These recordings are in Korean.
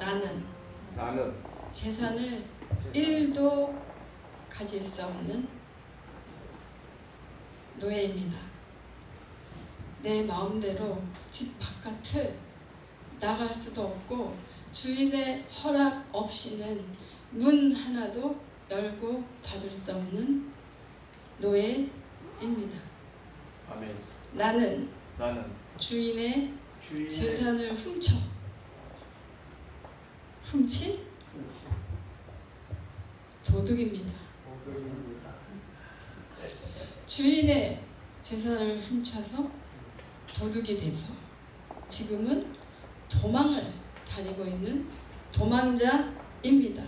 나는 나는 재산을 1도 가질 수 없는 노예입니다. 내 마음대로 집 바깥을 나갈 수도 없고 주인의 허락 없이는 문 하나도 열고 닫을 수 없는 노예입니다. 아멘. 나는 나는 주인의 주인의 재산을 훔쳐 훔친 도둑입니다. 주인의 재산을 훔쳐서 도둑이 돼서 지금은 도망을 다니고 있는 도망자입니다.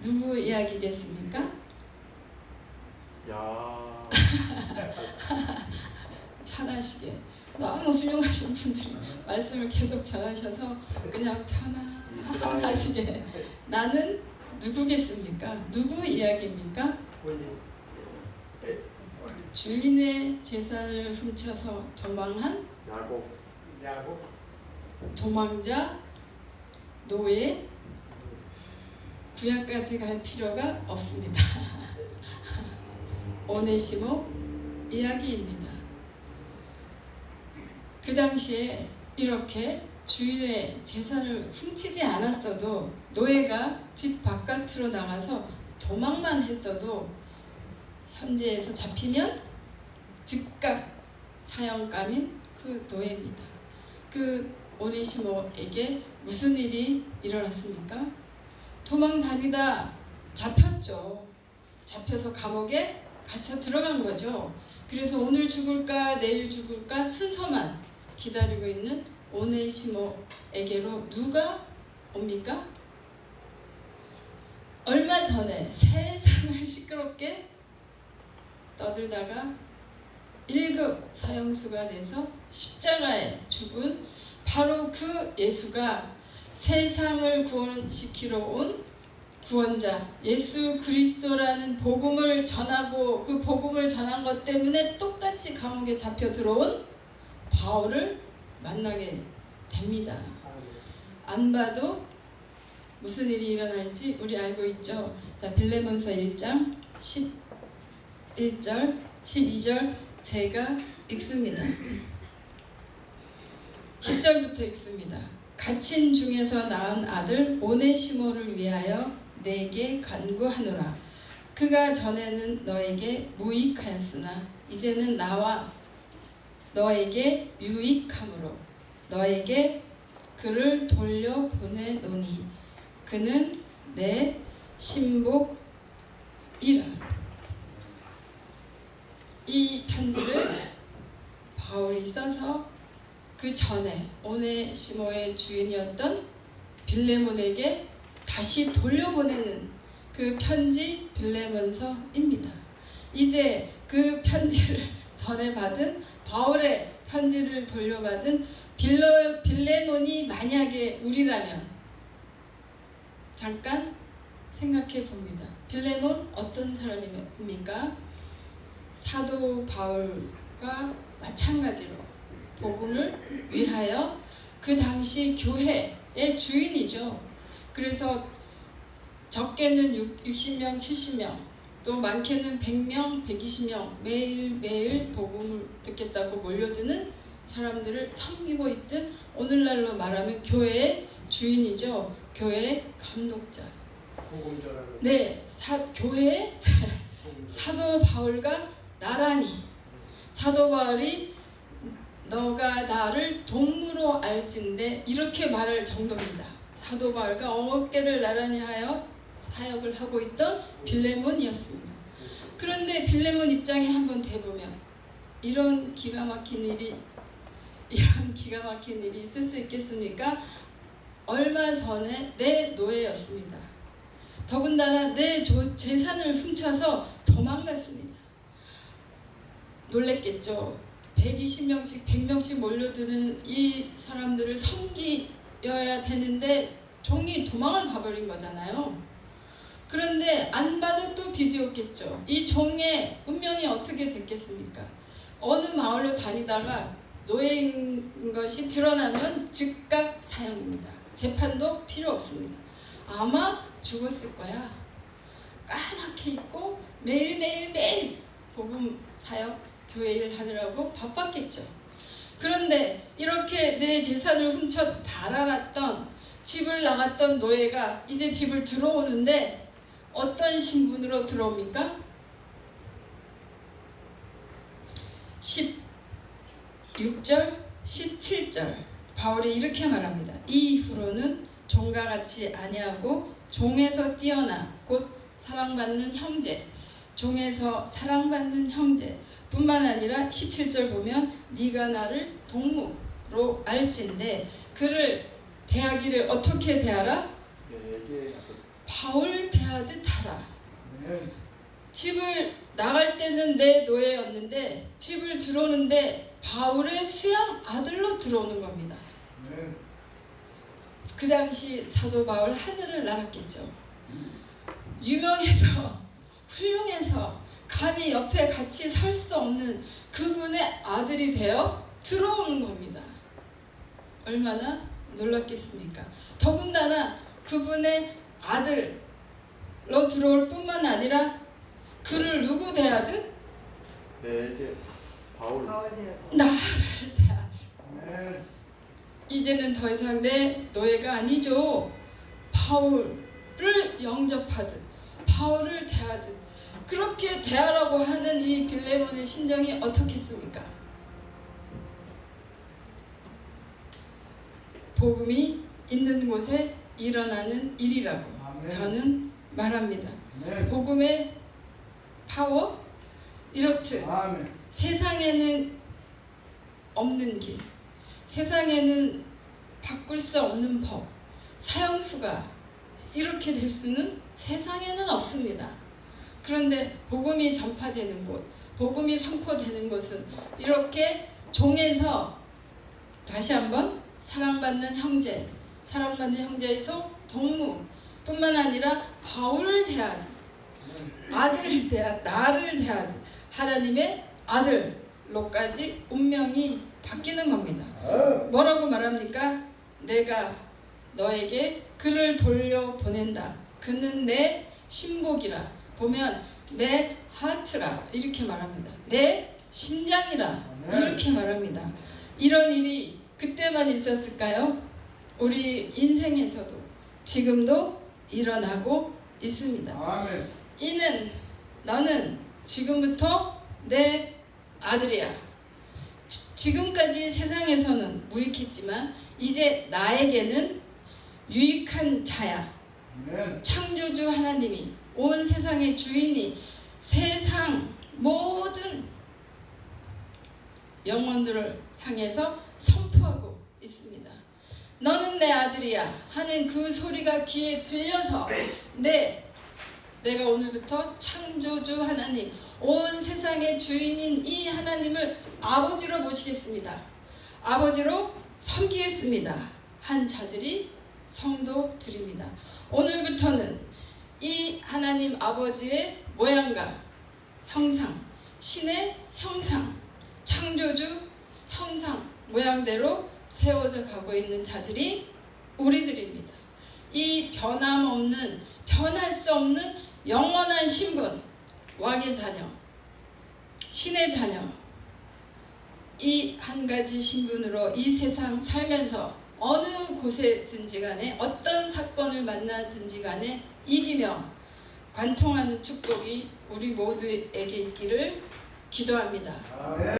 누구 이야기겠습니까? 야 편하시게 너무 훌륭하신 분들이 말씀을 계속 전하셔서 그냥 이스 라엘 편하시게 나는 누구겠습니까? 누구 이야기입니까? 주인의 재산을 훔쳐서 도망한 야곱 도망자 노예 구약까지 갈 필요가 없습니다. 오네시모 이야기입니다. 그 당시에 이렇게 주인의 재산을 훔치지 않았어도 노예가 집 바깥으로 나가서 도망만 했어도 현재에서 잡히면 즉각 사형감인 그 노예입니다. 그 오네시모에게 무슨 일이 일어났습니까? 도망 다니다 잡혔죠. 잡혀서 감옥에 갇혀 들어간 거죠. 그래서 오늘 죽을까 내일 죽을까 순서만 기다리고 있는 오네시모에게로 누가 옵니까? 얼마 전에 세상을 시끄럽게 떠들다가 1급 사형수가 돼서 십자가에 죽은 바로 그 예수가 세상을 구원시키러 온 구원자 예수 그리스도라는 복음을 전하고 그 복음을 전한 것 때문에 똑같이 감옥에 잡혀 들어온 바울을 만나게 됩니다. 안 봐도 무슨 일이 일어날지 우리 알고 있죠. 자, 빌레몬서 1장 11절, 12절 제가 읽습니다. 10절부터 읽습니다. 갇힌 중에서 낳은 아들 오네시모를 위하여 내게 간구하노라. 그가 전에는 너에게 무익하였으나 이제는 나와 너에게 유익함으로 너에게 그를 돌려 보내노니 그는 내 신복이라. 이 편지를 바울이 써서 그 전에 오네시모의 주인이었던 빌레몬에게 다시 돌려보내는 그 편지 빌레몬서입니다. 이제 그 편지를 전에 받은 바울의 편지를 돌려받은 빌레, 빌레몬이 만약에 우리라면 잠깐 생각해 봅니다. 빌레몬 어떤 사람입니까? 사도 바울과 마찬가지로 복음을 위하여 그 당시 교회의 주인이죠. 그래서 적게는 60명, 70명, 또 많게는 100명, 120명 매일매일 복음을 듣겠다고 몰려드는 사람들을 섬기고 있던 오늘날로 말하면 교회의 주인이죠. 교회의 감독자. 네, 사, 교회의 사도 바울과 나란히 사도 바울이 너가 나를 동무로 알진데 이렇게 말할 정도입니다. 사도 바울과 어깨를 나란히 하여 사역을 하고 있던 빌레몬이었습니다. 그런데 빌레몬 입장에 한번 대보면 이런 기가 막힌 일이 이런 기가 막힌 일이 있을 수 있겠습니까? 얼마 전에 내 노예였습니다. 더군다나 내 조- 재산을 훔쳐서 도망갔습니다. 놀랬겠죠. 120명씩, 100명씩 몰려드는 이 사람들을 섬기여야 되는데 종이 도망을 가버린 거잖아요. 그런데 안 봐도 또 비디오겠죠. 이 종의 운명이 어떻게 됐겠습니까? 어느 마을로 다니다가 노예인 것이 드러나면 즉각 사형입니다. 재판도 필요 없습니다. 아마 죽었을 거야. 까맣게 입고 매일매일 매일 복음 사역 교회 일 하느라고 바빴겠죠. 그런데 이렇게 내 재산을 훔쳐 달아났던 집을 나갔던 노예가 이제 집을 들어오는데 어떤 신분으로 들어옵니까? 16절, 17절 바울이 이렇게 말합니다. 이후로는 종과 같이 아니하고 종에서 뛰어나 곧 사랑받는 형제 종에서 사랑받는 형제 뿐만 아니라 17절 보면 네가 나를 동무로 알진데 그를 대하기를 어떻게 대하라? 내게 바울 대하듯 하라. 집을 나갈 때는 내 노예였는데 집을 들어오는데 바울의 수양 아들로 들어오는 겁니다. 그 당시 사도 바울 하늘을 날았겠죠. 유명해서 훌륭해서 감히 옆에 같이 설 수 없는 그분의 아들이 되어 들어오는 겁니다. 얼마나 놀랐겠습니까? 더군다나 그분의 아들로 들어올 뿐만 아니라 그를 누구 대하듯 내게 바울 나를 대하듯. 이제는 더 이상 내 노예가 아니죠. 바울을 영접하듯 바울을 대하듯 그렇게 대하라고 하는 이 빌레몬의 심정이 어떻겠습니까? 복음이 있는 곳에 일어나는 일이라고. 저는 말합니다. 복음의 파워 이렇듯. 세상에는 없는 길, 세상에는 바꿀 수 없는 법, 사형수가 이렇게 될 수는 세상에는 없습니다. 그런데 복음이 전파되는 곳, 복음이 선포되는 곳은 이렇게 종에서 다시 한번 사랑받는 형제, 사랑받는 형제에서 동무 뿐만 아니라 바울을 대하듯 아들을 대하 나를 대하듯 하나님의 아들로까지 운명이 바뀌는 겁니다. 어. 뭐라고 말합니까? 내가 너에게 그를 돌려 보낸다. 그는 내 신복이라. 보면 내 하트라 이렇게 말합니다. 내 심장이라. 이렇게 말합니다. 이런 일이 그때만 있었을까요? 우리 인생에서도 지금도 일어나고 있습니다. 아멘. 이는 너는 지금부터 내 아들이야. 지- 지금까지 세상에서는 무익했지만 이제 나에게는 유익한 자야. 아멘. 창조주 하나님이 온 세상의 주인이 세상 모든 영혼들을 향해서 선포하고 있습니다. 너는 내 아들이야 하는 그 소리가 귀에 들려서 내 내가 오늘부터 창조주 하나님 온 세상의 주인인 이 하나님을 아버지로 모시겠습니다. 아버지로 섬기겠습니다. 한 자들이 성도들입니다. 오늘부터는 이 하나님 아버지의 모양과 형상, 신의 형상, 창조주 형상, 모양대로 세워져 가고 있는 자들이 우리들입니다. 이 변함없는, 변할 수 없는 영원한 신분, 왕의 자녀, 신의 자녀, 이 한 가지 신분으로 이 세상 살면서 어느 곳에든지 간에 어떤 사건을 만나든지 간에 이기며 관통하는 축복이 우리 모두에게 있기를 기도합니다. 아멘.